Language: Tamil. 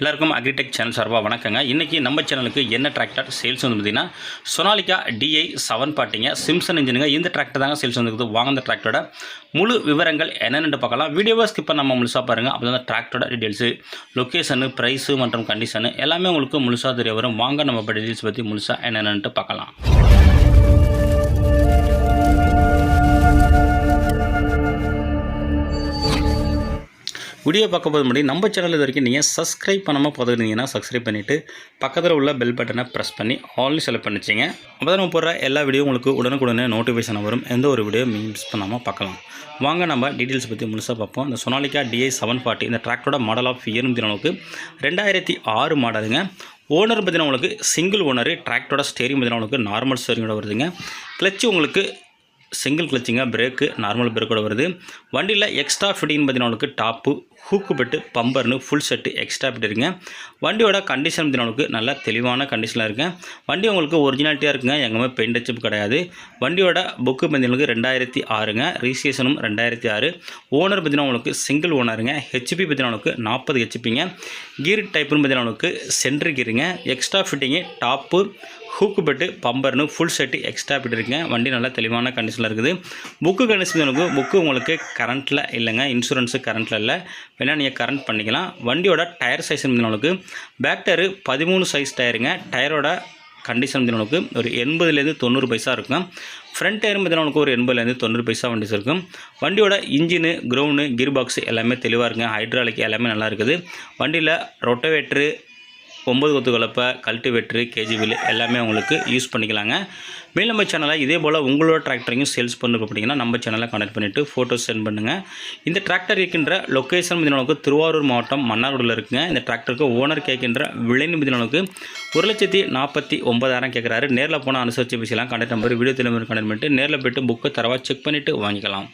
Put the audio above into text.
எல்லாருக்கும் அக்ரிடெக் சேனல் சார்பாக வணக்கங்க. இன்றைக்கி நம்ம சேனலுக்கு என்ன டிராக்டர் சேல்ஸ் வந்து பார்த்தீங்கன்னா சொனாலிகா டிஐ செவன் பாட்டிங்க சிம்சன் இன்ஜினுங்க இந்த டிராக்டர் தாங்க சேல்ஸ் வந்துருக்குது வாங்க அந்த டிராக்டரோட முழு விவரங்கள் என்னென்னு பார்க்கலாம். வீடியோவை ஸ்கிப் நம்ம முழுசாக பாருங்கள் அப்போ தான் டிராக்டரோட டீட்டெயில்ஸு லொக்கேஷனு ப்ரைஸு மற்றும் கண்டிஷனு எல்லாமே உங்களுக்கு முழுசாக தெரிய வரும். வாங்க நம்ம இப்போ டீட்டெயில்ஸ் பற்றி முழுசாக என்னென்னட்டு பார்க்கலாம். வீடியோ பார்க்க போது முன்னாடி நம்ம சேனல் இது வரைக்கும் நீங்கள் சப்ஸ்கிரைப் பண்ணாமல் பார்த்துருந்தீங்கன்னா சப்ஸ்கிரைப் பண்ணிவிட்டு பக்கத்தில் உள்ள பெல் பட்டனை ப்ரெஸ் பண்ணி ஆல்னு செலக்ட் பண்ணிச்சிங்க. அப்போ தான் நம்ம போடுற எல்லா வீடியோ உங்களுக்கு உடனுக்குடனே நோட்டிஃபிகேஷன் வரும். எந்த ஒரு வீடியோ மிஸ் பண்ணாமல் பார்க்கலாம். வாங்க நம்ம டீட்டெயில்ஸ் பற்றி முழுசாக பார்ப்போம். இந்த சொனாலிக்கா டிஐ செவன் ஃபார்ட்டி இந்த டிராக்டரோட மாடல் ஆஃப் இயர் அளவுக்கு ரெண்டாயிரத்தி ஆறு மாடலுங்க ஓனர் பார்த்தீங்கன்னா உங்களுக்கு சிங்கிள் ஓனர் டிராக்டரோட ஸ்டேரிங் பார்த்தீங்கன்னா உங்களுக்கு நார்மல் ஸ்டேரிங்கோட வருதுங்க. கிளச்சு உங்களுக்கு சிங்கிள் கிளச்சிங்காக பிரேக்கு நார்மல் பிரேக்கோட வருது. வண்டியில் எக்ஸ்ட்ரா ஃபிட்டிங் பார்த்தீங்கன்னா உங்களுக்கு டாப்பு ஹூக்கு பெட்டு பம்பர்னு ஃபுல் செட்டு எக்ஸ்ட்ரா ஃபிட் இருக்குங்க வண்டியோட கண்டிஷன் பார்த்தீங்கன்னா நல்லா தெளிவான கண்டிஷனாக இருக்குங்க வண்டி உங்களுக்கு ஒரிஜினாலிட்டியாக இருக்குங்க எங்கேயுமே பெயிண்ட் அச்சப் கிடையாது. வண்டியோட புக்கு பார்த்தீங்கன்னா ரெண்டாயிரத்தி ஆறுங்க ரிஜிஸ்ட்ரேஷனும் ரெண்டாயிரத்தி ஆறு. ஓனர் பார்த்தீங்கன்னா உங்களுக்கு சிங்கிள் ஓனருங்க ஹெச்பி பார்த்தீங்கன்னா உங்களுக்கு நாற்பது ஹெச்பிங்க கீர் டைப்புன்னு பார்த்தீங்கன்னா உங்களுக்கு centre கீருங்க extra fitting top hook bed பம்பர்னு full set extra fit வண்டி நல்லா தெளிவான கண்டிஷனில் இருக்குது. புக்கு கண்டிஷன் புக்கு உங்களுக்கு கரண்ட்டில் இல்லைங்க. இன்சூரன்ஸு கரண்ட்டில் இல்லை. வேணால் நீங்கள் கரண்ட் பண்ணிக்கலாம். வண்டியோட டயர் சைஸ் உங்களுக்கு பேக் டயரு பதிமூணு சைஸ் டயருங்க டயரோட கண்டிஷன் உங்களுக்கு ஒரு எண்பதுலேருந்து தொண்ணூறு பைசா இருக்கும். ஃப்ரண்ட் டயர் பார்த்தீங்கன்னா உங்களுக்கு ஒரு எண்பதுலேருந்து தொண்ணூறு பைசா வண்டி இருக்கும். வண்டியோட இன்ஜினு க்ரௌண்டு கீர் பாக்ஸ் எல்லாமே தெளிவாக இருக்குங்க. ஹைட்ராலிக் எல்லாமே நல்லா இருக்குது. வண்டியில் ரொட்டவேட்ரு ஒம்பது கொத்து கலப்பை கல்டிவேட்ரு கேஜிவில் எல்லாமே உங்களுக்கு யூஸ் பண்ணிக்கலாங்க. மேல் நம்ம சேனலை இதே போல் உங்களோட டிராக்டரையும் சேல்ஸ் பண்ணு அப்படிங்கன்னா நம்ம சேனலை கனெக்ட் பண்ணிவிட்டு ஃபோட்டோஸ் சென்ட் பண்ணுங்கள் இந்த டிராக்டர் இருக்கின்ற லொக்கேஷன் மதினளவுக்கு திருவாரூர் மாவட்டம் மன்னார்குடியில் இருக்குங்க. இந்த டிராக்டருக்கு ஓனர் கேட்கின்ற விலை மதினளவுக்கு ஒரு லட்சத்தி நாற்பத்தி ஒன்பதாயிரம் கேட்குறாரு. நேரில் போனால் அனுசரித்து பேசலாம் கான்டெக்ட் நம்பர் வீடியோ தலைமுறை கான்டெக்ட் பண்ணிட்டு நேரில் போய்ட்டு புக்கை தரவாக செக் பண்ணிவிட்டு வாங்கிக்கலாம்.